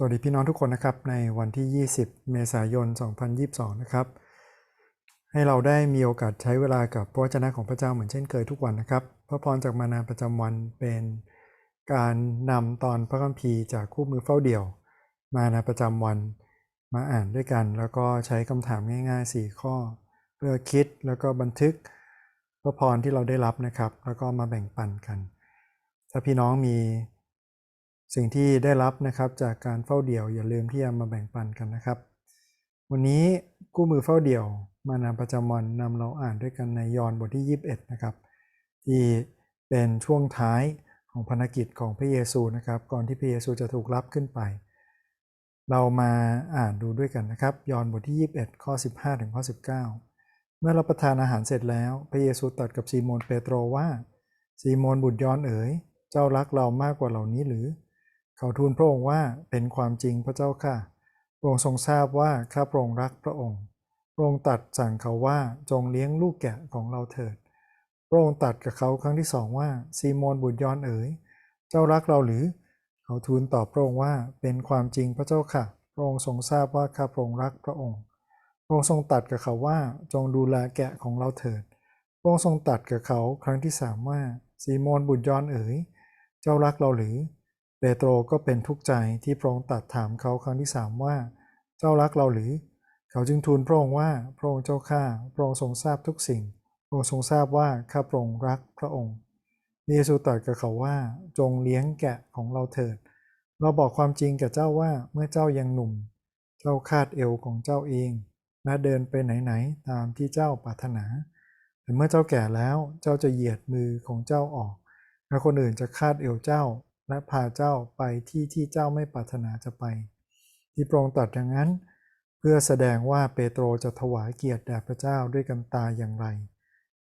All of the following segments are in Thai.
สวัสดีพี่น้องทุกคนนะครับในวันที่ 20 เมษายน 2022 นะครับ ให้เราได้มีโอกาสใช้เวลากับพระวจนะของพระเจ้าเหมือนเช่นเคยทุกวันนะครับ พระพรจากมานาประจำวันเป็นการนำตอนพระคัมภีร์จากคู่มือเฝ้าเดี่ยว มานาประจำวันมาอ่านด้วยกัน แล้วก็ใช้คำถามง่าย ๆ 4 ข้อ เพื่อคิดแล้วก็บันทึกพระพรที่เราได้รับนะครับ แล้วก็มาแบ่งปันกัน ถ้าพี่น้องมี สิ่งที่ได้รับนะครับจากการเฝ้าเดี่ยวอย่าลืมที่จะมาแบ่งปันกันนะครับ วันนี้กู้มือเฝ้าเดี่ยว มานำประจำวันนำเราอ่านด้วยกันในยอห์นบทที่ 21 นะครับ ที่เป็นช่วงท้ายของภารกิจของพระเยซูนะครับ ก่อนที่พระเยซูจะถูกรับขึ้นไป เรามาอ่านดูด้วยกันนะครับ ยอห์นบทที่ 21 ข้อ 15 ถึงข้อ 19 เมื่อรับประทานอาหารเสร็จแล้ว พระเยซูตรัสกับซีโมนเปโตรว่าซีโมนบุตรยอนเอ๋ยเจ้ารักเรามากกว่าเหล่านี้หรือเขาทูลพระองค์ว่าเป็นความจริงพระเจ้าค่ะ พระองค์ทรงทราบว่าข้าพระองค์รักพระองค์ พระองค์ตัดสั่งเขาว่าจงเลี้ยงลูกแกะของเราเถิด พระองค์ตัดกับเขาครั้งที่สองว่าซีโมนบุตรยอนเอ๋ย เจ้ารักเราหรือ เขาทูลตอบพระองค์ว่าเป็นความจริงพระเจ้าค่ะ พระองค์ทรงทราบว่าข้าพระองค์รักพระองค์ พระองค์ทรงตัดกับเขาว่าจงดูแลแกะของเราเถิด พระองค์ทรงตัดกับเขาครั้งที่สามว่าซีโมนบุตรยอนเอ๋ย เจ้ารักเราหรือเเปโตรก็เป็นทุกข์ใจที่พระองค์ตัดถามเขาครั้งที่สามว่า เจ้ารักเราหรือ เขาจึงทูลพระองค์ว่าพระองค์เจ้าข้าพระองค์ทรงทราบทุกสิ่ง พระองค์ทรงทราบว่าข้าพระองค์รักพระองค์เยซูตรัสกับเขาว่าจงเลี้ยงแกะของเราเถิด เราบอกความจริงแก่เจ้าว่าเมื่อเจ้ายังหนุ่ม เจ้าคาดเอวของเจ้าเองและเดินไปไหนๆตามที่เจ้าปรารถนาแต่เมื่อเจ้าแก่แล้วเจ้าจะเหยียดมือของเจ้าออกและคนอื่นจะคาดเอวเจ้า และพาเจ้าไปที่ที่เจ้าไม่ปรารถนาจะไป ที่พระองค์ตรัสอย่างนั้น เพื่อแสดงว่าเปโตรจะถวายเกียรติแด่พระเจ้าด้วยกันตายอย่างไร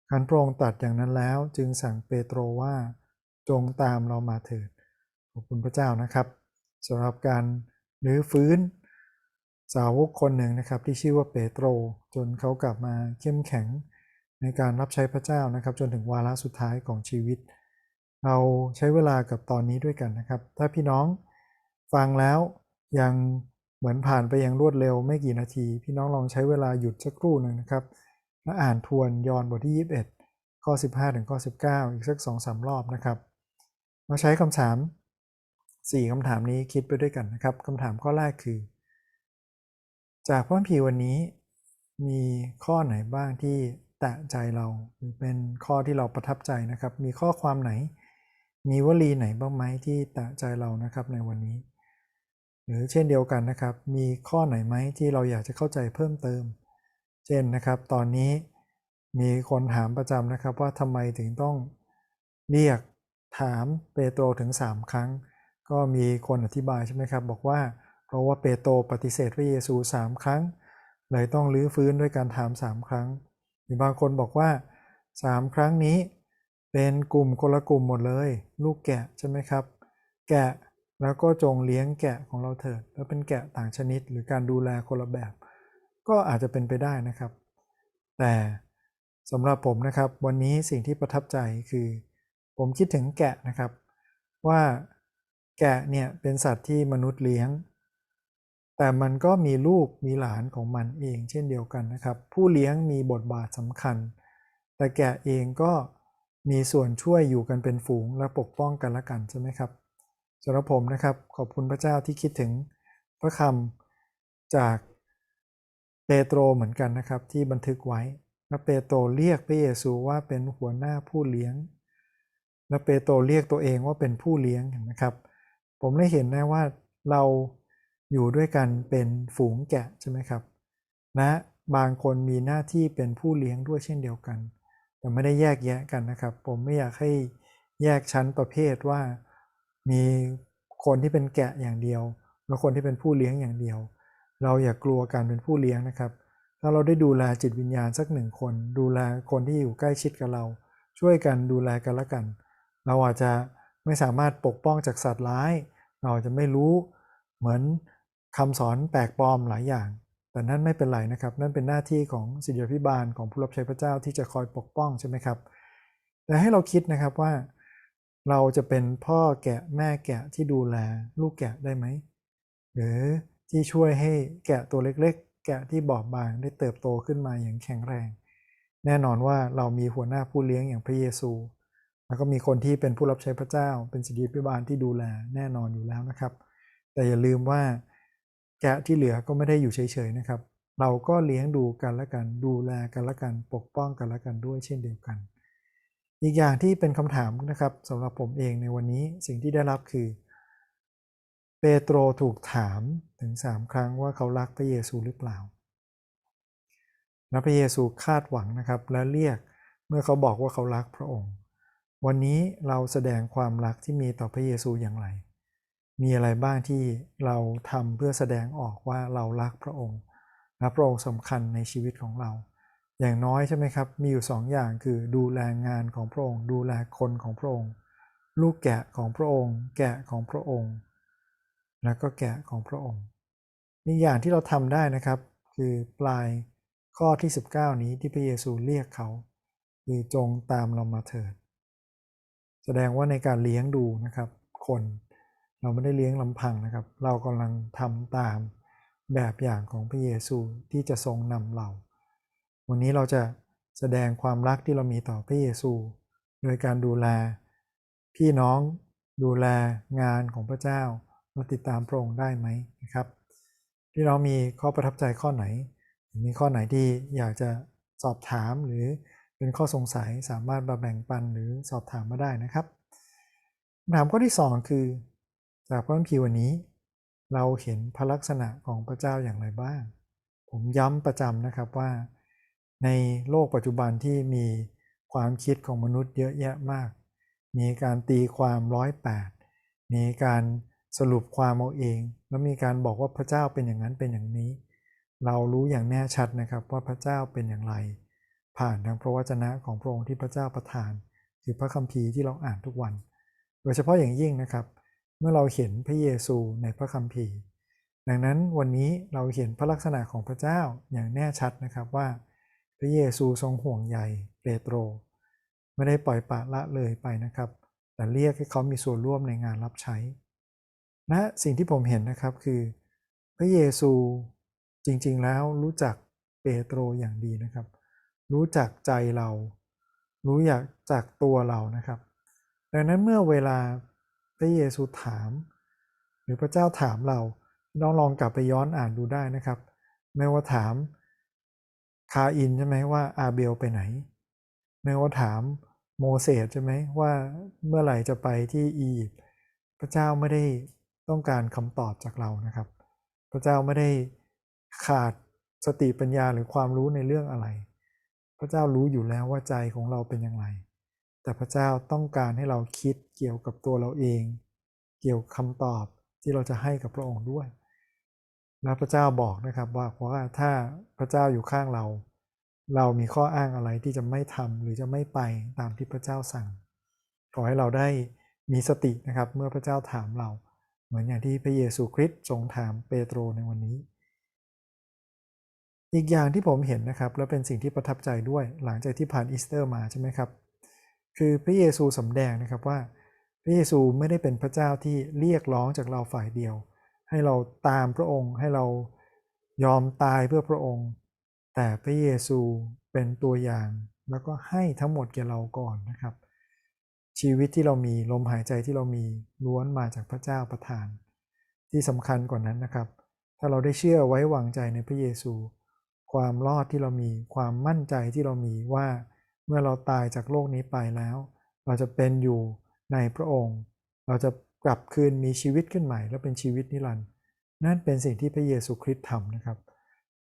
ขันพระองค์ตรัสอย่างนั้นแล้ว จึงสั่งเปโตรว่าจงตามเรามาเถิดขอบคุณพระเจ้านะครับสำหรับการนื้อฟื้น สาวกคนหนึ่งนะครับที่ชื่อว่าเปโตรจนเขากลับมาเข้มแข็งในการรับใช้พระเจ้านะครับ จนถึงวาระสุดท้ายของชีวิต เราใช้เวลากับตอนนี้ด้วยกันนะครับ ถ้าพี่น้องฟังแล้วยังเหมือนผ่านไปอย่างรวดเร็วไม่กี่นาที พี่น้องลองใช้เวลาหยุดสักครู่หนึ่งนะครับ แล้วอ่านทวนยอนบทที่ 21 ข้อ 15 ถึงข้อ 19 อีกสัก 2-3 รอบนะครับมาใช้คำถาม 4คำถามนี้คิดไปด้วยกันนะครับคำถามข้อแรกคือ จากพระคัมภีร์วันนี้มีข้อไหนบ้างที่แตะใจเราหรือเป็นข้อที่เราประทับใจนะครับ มีข้อความไหน มีวลีไหนบ้างไหมที่ตะใจเรานะครับในวันนี้ หรือเช่นเดียวกันนะครับ มีข้อไหนไหมที่เราอยากจะเข้าใจเพิ่มเติม เช่นนะครับตอนนี้มีคนถามประจำนะครับว่าทำไมถึงต้องเรียกถามเปโตรถึง 3 ครั้ง ก็มีคนอธิบายใช่ไหมครับ บอกว่าเพราะว่าเปโตรปฏิเสธพระเยซู 3 ครั้ง เลยต้องลื้อฟื้นด้วยการถาม 3 ครั้ง หรือบางคนบอกว่า 3 ครั้งนี้ เป็นกลุ่มคนละกลุ่มหมดเลย ลูกแกะใช่ไหมครับ แกะแล้วก็จงเลี้ยงแกะของเราเถิด แล้วเป็นแกะต่างชนิดหรือการดูแลคนละแบบ ก็อาจจะเป็นไปได้นะครับ แต่สำหรับผมนะครับ วันนี้สิ่งที่ประทับใจคือ ผมคิดถึงแกะนะครับ ว่าแกะเนี่ยเป็นสัตว์ที่มนุษย์เลี้ยง แต่มันก็มีลูกมีหลานของมันเองเช่นเดียวกันนะครับ ผู้เลี้ยงมีบทบาทสำคัญ แต่แกะเองก็ มีส่วนช่วยอยู่กันเป็นฝูงและปกป้องกันและกันใช่ไหมครับสำหรับผมนะครับขอบคุณพระเจ้าที่คิดถึงพระคำจากเปโตรเหมือนกันนะครับที่บันทึกไว้และเปโตรเรียกพระเยซูว่าเป็นหัวหน้าผู้เลี้ยง และเปโตรเรียกตัวเองว่าเป็นผู้เลี้ยงนะครับ ผมได้เห็นนะว่าเราอยู่ด้วยกันเป็นฝูงแกะใช่ไหมครับ และบางคนมีหน้าที่เป็นผู้เลี้ยงด้วยเช่นเดียวกัน แต่ไม่ได้แยกแยะกันนะครับ ผมไม่อยากให้แยกชั้นประเภทว่ามีคนที่เป็นแกะอย่างเดียว แล้วคนที่เป็นผู้เลี้ยงอย่างเดียว เราอย่ากลัวการเป็นผู้เลี้ยงนะครับ ถ้าเราได้ดูแลจิตวิญญาณสักหนึ่งคน ดูแลคนที่อยู่ใกล้ชิดกับเรา ช่วยกันดูแลกันละกัน เราอาจจะไม่สามารถปกป้องจากสัตว์ร้าย เราจะไม่รู้เหมือนคำสอนแปลกปลอมหลายอย่าง แต่นั่นไม่เป็นไรนะครับ นั่นเป็นหน้าที่ของศิษยาพิบาลของผู้รับใช้พระเจ้าที่จะคอยปกป้องใช่ไหมครับแต่ให้เราคิดนะครับว่าเราจะเป็นพ่อแกะแม่แกะที่ดูแลลูกแกะได้ไหม หรือที่ช่วยให้แกะตัวเล็กๆ แกะที่บอบบางได้เติบโตขึ้นมาอย่างแข็งแรง แน่นอนว่าเรามีหัวหน้าผู้เลี้ยงอย่างพระเยซู แล้วก็มีคนที่เป็นผู้รับใช้พระเจ้า เป็นสิทธิพิบาลที่ดูแลแน่นอนอยู่แล้วนะครับ แต่อย่าลืมว่า แกะที่เหลือก็ไม่ได้อยู่เฉยๆนะครับ เราก็เลี้ยงดูกันและกัน ดูแลกันและกัน ปกป้องกันและกันด้วยเช่นเดียวกัน อีกอย่างที่เป็นคำถามนะครับสำหรับผมเองในวันนี้สิ่งที่ได้รับคือ เปโตรถูกถามถึงสามครั้งว่าเขารักพระเยซูหรือเปล่า และพระเยซูคาดหวังนะครับ และเรียกเมื่อเขาบอกว่าเขารักพระองค์ วันนี้เราแสดงความรักที่มีต่อพระเยซูอย่างไร มีอะไรบ้างที่เราทำเพื่อแสดงออกว่าเรารักพระองค์และพระองค์สำคัญในชีวิตของเรา อย่างน้อยใช่ไหมครับ มีอยู่สองอย่างคือดูแลงานของพระองค์ ดูแลคนของพระองค์ ลูกแกะของพระองค์ แกะของพระองค์ แล้วก็แกะของพระองค์มีอย่างที่เราทำได้นะครับ คือปลายข้อที่ 19 นี้ที่พระเยซูเรียกเขาคือจงตามเรามาเถิด แสดงว่าในการเลี้ยงดูนะครับ คน เราไม่ได้เลี้ยงลำพังนะครับ เรากำลังทำตามแบบอย่างของพระเยซูที่จะทรงนำเรา วันนี้เราจะแสดงความรักที่เรามีต่อพระเยซู โดยการดูแล พี่น้องดูแลงานของพระเจ้ามาติดตามพระองค์ได้ไหมนะครับ ที่เรามีข้อประทับใจข้อไหน มีข้อไหนที่อยากจะสอบถามหรือเป็นข้อสงสัยสามารถมาแบ่งปันหรือสอบถามมาได้นะครับคำถามข้อที่ 2 คือ จากพระคัมภีร์วันนี้ เราเห็นพระลักษณะของพระเจ้าอย่างไรบ้าง ผมย้ำประจำนะครับว่า ในโลกปัจจุบันที่มีความคิดของมนุษย์เยอะแยะมาก มีการตีความร้อยแปดมีการสรุปความเอาเอง แล้วมีการบอกว่าพระเจ้าเป็นอย่างนั้นเป็นอย่างนี้ เรารู้อย่างแน่ชัดนะครับว่าพระเจ้าเป็นอย่างไร ผ่านทางพระวจนะของพระองค์ที่พระเจ้าประทาน คือพระคัมภีร์ที่เราอ่านทุกวัน โดยเฉพาะอย่างยิ่งนะครับ เมื่อเราเห็นพระเยซูในพระคัมภีร์ ดังนั้นวันนี้เราเห็นพระลักษณะของพระเจ้าอย่างแน่ชัดนะครับว่า พระเยซูทรงห่วงใยเปโตร ไม่ได้ปล่อยปละละเลยไปนะครับ แต่เรียกให้เขามีส่วนร่วมในงานรับใช้และสิ่งที่ผมเห็นนะครับคือ พระเยซูจริงๆแล้วรู้จักเปโตรอย่างดีนะครับ รู้จักใจเรา รู้อยากจากตัวเรานะครับ ดังนั้นเมื่อเวลา พระเยซูถาม หรือพระเจ้าถามเราน้องลองกลับไปย้อนอ่านดูได้นะครับไม่ว่าถามคาอินใช่ไหมว่าอาเบลไปไหนไม่ว่าถามโมเสสใช่ไหมว่าเมื่อไหร่จะไปที่อียิปต์พระเจ้าไม่ได้ต้องการคำตอบจากเรานะครับ พระเจ้าไม่ได้ขาดสติปัญญาหรือความรู้ในเรื่องอะไร พระเจ้ารู้อยู่แล้วว่าใจของเราเป็นอย่างไร แต่พระเจ้าต้องการให้เราคิดเกี่ยวกับตัวเราเอง เกี่ยวคำตอบที่เราจะให้กับพระองค์ด้วย และพระเจ้าบอกนะครับว่าเพราะว่าถ้าพระเจ้าอยู่ข้างเรา เรามีข้ออ้างอะไรที่จะไม่ทำหรือจะไม่ไปตามที่พระเจ้าสั่ง ขอให้เราได้มีสตินะครับเมื่อพระเจ้าถามเรา เหมือนอย่างที่พระเยซูคริสต์ทรงถามเปโตรในวันนี้ อีกอย่างที่ผมเห็นนะครับ และเป็นสิ่งที่ประทับใจด้วยหลังจากที่ผ่านอีสเตอร์มาใช่ไหมครับ คือพระเยซูสำแดงนะครับว่า พระเยซูไม่ได้เป็นพระเจ้าที่เรียกร้องจากเราฝ่ายเดียว ให้เราตามพระองค์ ให้เรายอมตายเพื่อพระองค์ แต่พระเยซูเป็นตัวอย่าง แล้วก็ให้ทั้งหมดแก่เราก่อนนะครับ ชีวิตที่เรามีลมหายใจที่เรามีล้วนมาจากพระเจ้าประทาน ที่สำคัญกว่านั้นนะครับ ถ้าเราได้เชื่อไว้วางใจในพระเยซู ความรอดที่เรามีความมั่นใจที่เรามีว่า เมื่อเราตายจากโลกนี้ไปแล้ว เราจะเป็นอยู่ในพระองค์ เราจะกลับคืนมีชีวิตขึ้นใหม่ และเป็นชีวิตนิรันดร์นั่นเป็นสิ่งที่พระเยซูคริสต์ทำนะครับ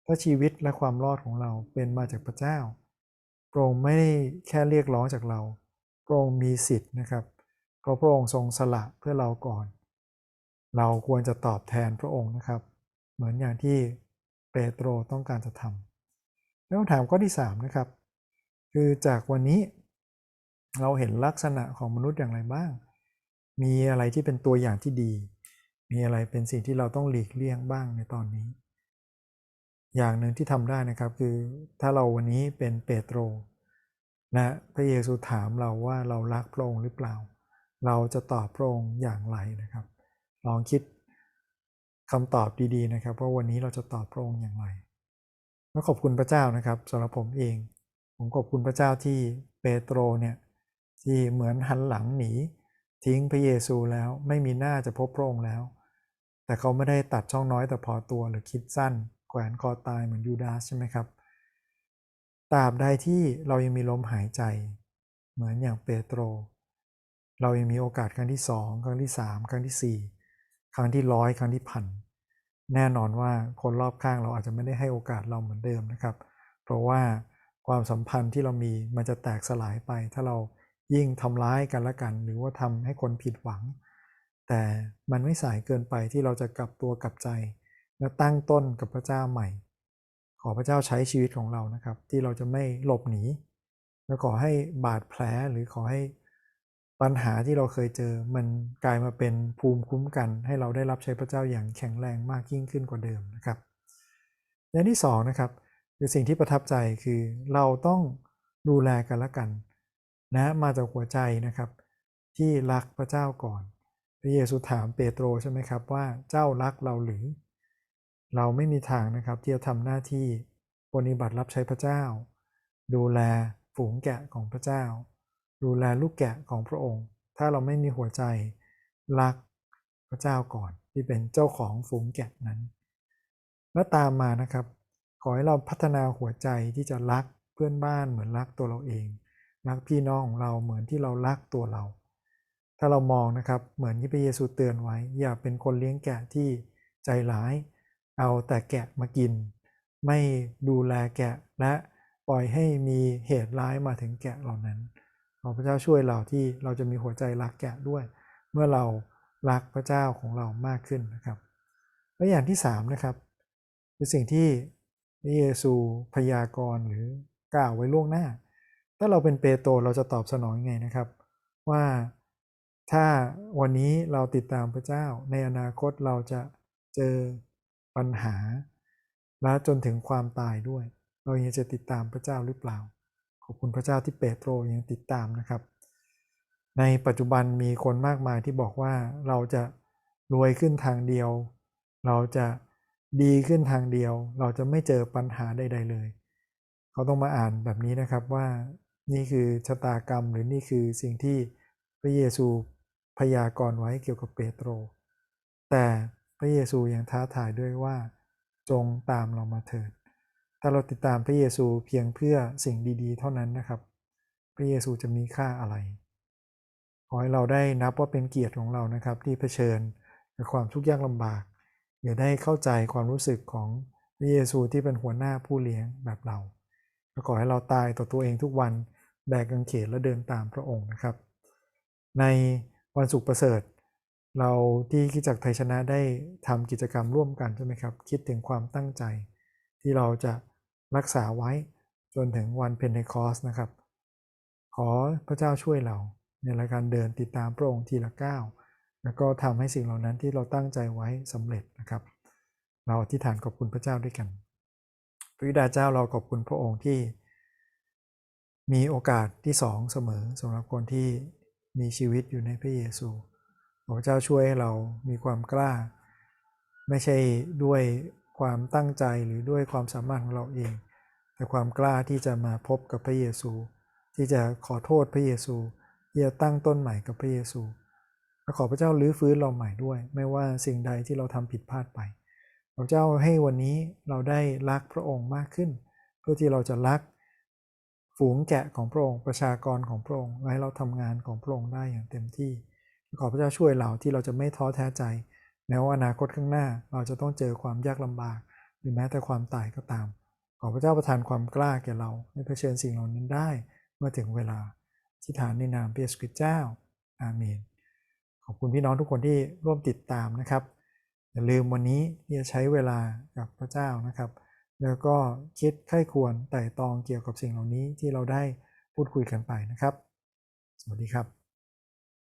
ถ้าชีวิตและความรอดของเราเป็นมาจากพระเจ้าพระองค์ไม่ได้แค่เรียกร้องจากเราพระองค์มีสิทธิ์นะครับเพราะพระองค์ทรงสละเพื่อเราก่อน เราควรจะตอบแทนพระองค์นะครับ เหมือนอย่างที่เปโตรต้องการจะทำแล้วคำถามข้อที่3นะครับ คือจากวันนี้เราเห็นลักษณะของมนุษย์อย่างไรบ้าง มีอะไรที่เป็นตัวอย่างที่ดี มีอะไรเป็นสิ่งที่เราต้องหลีกเลี่ยงบ้างในตอนนี้ อย่างหนึ่งที่ทำได้นะครับคือถ้าเราวันนี้เป็นเปโตรและพระเยซูถามเราว่าเรารักพระองค์หรือเปล่า เราจะตอบพระองค์อย่างไรนะครับ ลองคิดคำตอบดีๆนะครับว่าวันนี้เราจะตอบพระองค์อย่างไร และขอบคุณพระเจ้านะครับสำหรับผมเอง ผมขอบคุณพระเจ้าที่เปโตรเนี่ยที่เหมือนหันหลังหนีทิ้งพระเยซูแล้วไม่มีหน้าจะพบพระองค์แล้ว แต่เขาไม่ได้ตัดช่องน้อยแต่พอตัวหรือคิดสั้น แขวนคอตายเหมือนยูดาสใช่ไหมครับตราบใดที่เรายังมีลมหายใจ เหมือนอย่างเปโตร เรายังมีโอกาสครั้งที่สองครั้งที่สามครั้งที่สี่ครั้งที่ร้อยครั้งที่พันแน่นอนว่าคนรอบข้างเราอาจจะไม่ได้ให้โอกาสเราเหมือนเดิมนะครับ เพราะว่า ความสัมพันธ์ที่เรามีมันจะแตกสลายไป ถ้าเรายิ่งทำร้ายกันละกัน หรือว่าทำให้คนผิดหวัง แต่มันไม่สายเกินไปที่เราจะกลับตัวกลับใจ และตั้งต้นกับพระเจ้าใหม่ ขอพระเจ้าใช้ชีวิตของเรานะครับ ที่เราจะไม่หลบหนี และขอให้บาดแผลหรือขอให้ปัญหาที่เราเคยเจอ มันกลายมาเป็นภูมิคุ้มกัน ให้เราได้รับใช้พระเจ้าอย่างแข็งแรงมากยิ่งขึ้นกว่าเดิมนะครับอย่างที่สองนะครับ คือสิ่งที่ประทับใจคือเราต้องดูแลกันละกันนะมาจากหัวใจนะครับ ที่รักพระเจ้าก่อน พระเยซูถามเปโตรใช่ไหมครับว่าเจ้ารักเราหรือ เราไม่มีทางนะครับที่จะทำหน้าที่ปฏิบัติรับใช้พระเจ้า ดูแลฝูงแกะของพระเจ้า ดูแลลูกแกะของพระองค์ ถ้าเราไม่มีหัวใจรักพระเจ้าก่อนที่เป็นเจ้าของฝูงแกะนั้น และตามมานะครับ ขอให้เราพัฒนาหัวใจที่จะรักเพื่อนบ้านเหมือนรักตัวเราเอง รักพี่น้องของเราเหมือนที่เรารักตัวเรา ถ้าเรามองนะครับเหมือนที่พระเยซูเตือนไว้ อย่าเป็นคนเลี้ยงแกะที่ใจร้าย เอาแต่แกะมากิน ไม่ดูแลแกะและปล่อยให้มีเหตุร้ายมาถึงแกะเหล่านั้นขอพระเจ้าช่วยเราที่เราจะมีหัวใจรักแกะด้วย เมื่อเรารักพระเจ้าของเรามากขึ้นนะครับและอย่างที่3นะครับคือสิ่งที่ พระเยซูพยากรณ์หรือกล่าวไว้ล่วงหน้า ถ้าเราเป็นเปโตรเราจะตอบสนองยังไงนะครับ ว่าถ้าวันนี้เราติดตามพระเจ้า ในอนาคตเราจะเจอปัญหา และจนถึงความตายด้วย เรายังจะติดตามพระเจ้าหรือเปล่า ขอบคุณพระเจ้าที่เปโตรยังติดตามนะครับ ในปัจจุบันมีคนมากมายที่บอกว่าเราจะรวยขึ้นทางเดียว เราจะ ดีขึ้นทางเดียว เราจะไม่เจอปัญหาใด ๆ เลย เขาต้องมาอ่านแบบนี้นะครับว่านี่คือชะตากรรม หรือนี่คือสิ่งที่พระเยซูพยากรณ์ไว้เกี่ยวกับเปโตร แต่พระเยซูยังท้าทายด้วยว่า จงตามเรามาเถิด ถ้าเราติดตามพระเยซูเพียงเพื่อสิ่งดีๆ เท่านั้นนะครับ พระเยซูจะมีค่าอะไร ขอให้เราได้นับว่าเป็นเกียรติของเรานะครับที่เผชิญกับความทุกข์ยากลำบาก อย่าได้เข้าใจความรู้สึกของพระเยซูที่เป็นหัวหน้าผู้เลี้ยงแบบเราขอให้เราตายต่อตัวเองทุกวันแบกกางเขนและเดินตามพระองค์นะครับ ในวันศุกร์ประเสริฐ เราที่คิดจักไทยชนะได้ทำกิจกรรมร่วมกันใช่ไหมครับ คิดถึงความตั้งใจ ที่เราจะรักษาไว้จนถึงวันเพนเทคอสนะครับ ขอพระเจ้าช่วยเราในรายการเดินติดตามพระองค์ทีละก้าว แล้วก็ทำให้สิ่งเหล่านั้นที่เราตั้งใจไว้สำเร็จนะครับ เราอธิษฐานขอบคุณพระเจ้าด้วยกันพระวิดาเจ้าเราขอบคุณพระองค์ที่ มีโอกาสที่สองเสมอสำหรับคนที่มีชีวิตอยู่ในพระเยซูขอพระเจ้าช่วยให้เรามีความกล้า ไม่ใช่ด้วยความตั้งใจหรือด้วยความสามารถของเราเอง แต่ความกล้าที่จะมาพบกับพระเยซู ที่จะขอโทษพระเยซูที่จะตั้งต้นใหม่กับพระเยซู และขอพระเจ้าลื้อฟื้นเราใหม่ด้วย ไม่ว่าสิ่งใดที่เราทำผิดพลาดไป พระเจ้าให้วันนี้เราได้รักพระองค์มากขึ้น เพื่อที่เราจะรักฝูงแกะของพระองค์ประชากรของพระองค์ให้เราทำงานของพระองค์ได้อย่างเต็มที่ ขอพระเจ้าช่วยเราที่เราจะไม่ท้อแท้ใจแม้ว่าอนาคตข้างหน้าเราจะต้องเจอความยากลำบาก หรือแม้แต่ความตายก็ตาม ขอพระเจ้าประทานความกล้าแก่เราให้เผชิญสิ่งเหล่านั้นได้เมื่อถึงเวลาที่ฐานในนามพระเยซูคริสต์เจ้า อาเมน ขอบคุณพี่น้องทุกคนที่ร่วมติดตามนะครับ อย่าลืมวันนี้ที่จะใช้เวลากับพระเจ้านะครับ แล้วก็คิดไข้ควรไต่ตองเกี่ยวกับสิ่งเหล่านี้ที่เราได้พูดคุยกันไปนะครับ สวัสดีครับ